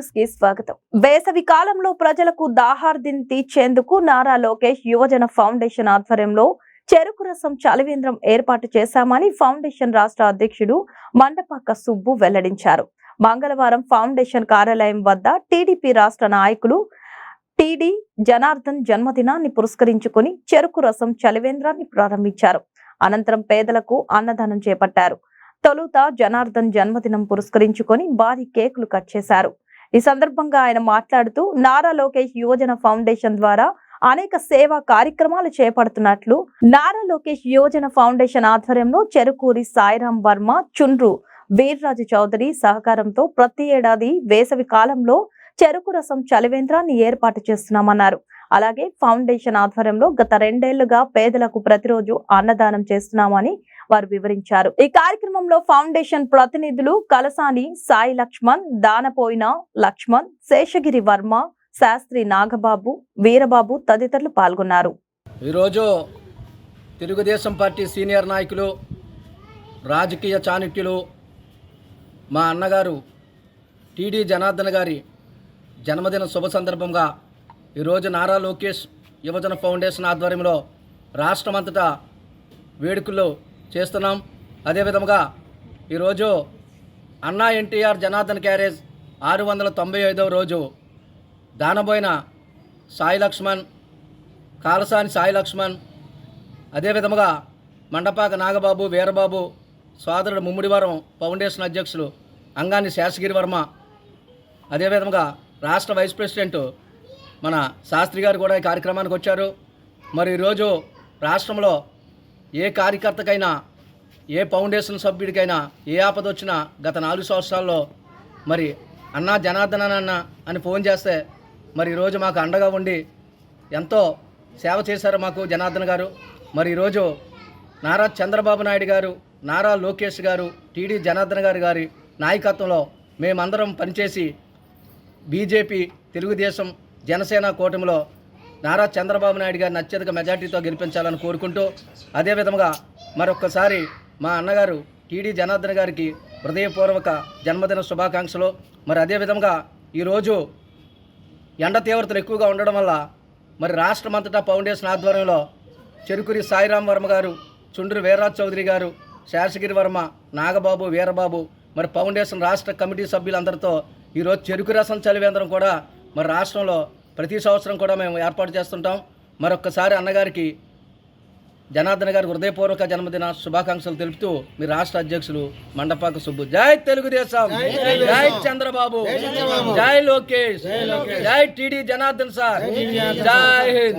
న్యూస్కి స్వాగతం. వేసవి కాలంలో ప్రజలకు దాహార్దిని తీర్చేందుకు నారా లోకేష్ యువజన ఫౌండేషన్ ఆధ్వర్యంలో చెరుకు రసం చలివేంద్రం ఏర్పాటు చేశామని ఫౌండేషన్ రాష్ట్ర అధ్యక్షుడు మండపాక సుబ్బు వెల్లడించారు. మంగళవారం ఫౌండేషన్ కార్యాలయం వద్ద టీడీపీ రాష్ట్ర నాయకులు టీడీ జనార్దన్ జన్మదినాన్ని పురస్కరించుకొని చెరుకు రసం చలివేంద్రాన్ని ప్రారంభించారు. అనంతరం పేదలకు అన్నదానం చేపట్టారు. తొలుత జనార్దన్ జన్మదినం పురస్కరించుకొని భారీ కేకులు కట్ చేశారు. ఈ సందర్భంగా ఆయన మాట్లాడుతూ నారా లోకేష్ యువజన ఫౌండేషన్ ద్వారా అనేక సేవా కార్యక్రమాలు చేపడుతున్నట్లు నారా లోకేష్ యువజన ఫౌండేషన్ ఆధ్వర్యంలో చెరుకూరి సాయిరాం వర్మ చుండ్రు వీర్రాజు చౌదరి సహకారంతో ప్రతి ఏడాది వేసవి కాలంలో చెరుకు రసం చలివేంద్రాన్ని ఏర్పాటు చేస్తున్నామన్నారు. అలాగే ఫౌండేషన్ ఆధ్వర్యంలో గత రెండేళ్ళుగా పేదలకు ప్రతిరోజు అన్నదానం చేస్తున్నామని వారు వివరించారు. ఈ కార్యక్రమంలో ఫౌండేషన్ ప్రతినిధులు కలసాని సాయి లక్ష్మణ్ దానపోయిన లక్ష్మణ్ శేషగిరి వర్మ శాస్త్రి నాగబాబు వీరబాబు తదితరులు పాల్గొన్నారు. ఈరోజు తెలుగుదేశం పార్టీ సీనియర్ నాయకులు రాజకీయ చాణక్యులు మా అన్నగారు టీడీ జనార్దన్ గారి జన్మదిన శుభ సందర్భంగా ఈరోజు నారా లోకేష్ యువజన ఫౌండేషన్ ఆధ్వర్యంలో రాష్ట్రమంతటా వేడుకల్లో చేస్తున్నాం. అదేవిధముగా ఈరోజు అన్నా ఎన్టీఆర్ జనార్దన్ క్యారేజ్ ఆరు వందల తొంభై ఐదవ రోజు దానబోయిన సాయి లక్ష్మణ్ కాలసాని సాయి లక్ష్మణ్ అదేవిధముగా మండపాక నాగబాబు వీరబాబు సోదరుడు ముమ్మిడివరం ఫౌండేషన్ అధ్యక్షులు అంగాని శేషగిరి వర్మ అదేవిధంగా రాష్ట్ర వైస్ ప్రెసిడెంట్ మన శాస్త్రి గారు కూడా ఈ కార్యక్రమానికి వచ్చారు. మరి ఈరోజు రాష్ట్రంలో ఏ కార్యకర్తకైనా ఏ ఫౌండేషన్ సభ్యుడికైనా ఏ ఆపద వచ్చినా గత నాలుగు సంవత్సరాల్లో మరి అన్నా జనార్దన అన్న అని ఫోన్ చేస్తే మరి ఈరోజు మాకు అండగా ఉండి ఎంతో సేవ చేశారు మాకు జనార్దన్ గారు. మరి ఈరోజు నారా చంద్రబాబు నాయుడు గారు నారా లోకేష్ గారు టీడీ జనార్దన్ గారు గారి నాయకత్వంలో మేమందరం పనిచేసి బీజేపీ తెలుగుదేశం జనసేన కూటమిలో నారా చంద్రబాబు నాయుడు గారిని అత్యధిక మెజార్టీతో గెలిపించాలని కోరుకుంటూ అదేవిధంగా మరొక్కసారి మా అన్నగారు టీడీ జనార్దన్ గారికి హృదయపూర్వక జన్మదిన శుభాకాంక్షలు. మరి అదేవిధంగా ఈరోజు ఎండ తీవ్రతలు ఎక్కువగా ఉండడం వల్ల మరి రాష్ట్రమంతటా ఫౌండేషన్ ఆధ్వర్యంలో చెరుకురి సాయిరాం వర్మ గారు చుండ్రు వీర్రాజ్ చౌదరి గారు శేషగిరి వర్మ నాగబాబు వీరబాబు మరి ఫౌండేషన్ రాష్ట్ర కమిటీ సభ్యులందరితో ఈరోజు చెరుకు రసం చలివేంద్రం కూడా మరి రాష్ట్రంలో ప్రతి సంవత్సరం కూడా మేము ఏర్పాటు చేస్తుంటాం. మరొక్కసారి అన్నగారికి జనార్దన్ గారి హృదయపూర్వక జన్మదిన శుభాకాంక్షలు తెలుపుతూ మీ రాష్ట్ర అధ్యక్షులు మండపాక సుబ్బు. జై తెలుగుదేశం. జై చంద్రబాబు. జై లోకేష్. జై టీడీ జనార్దన్ సార్. జై హింద్.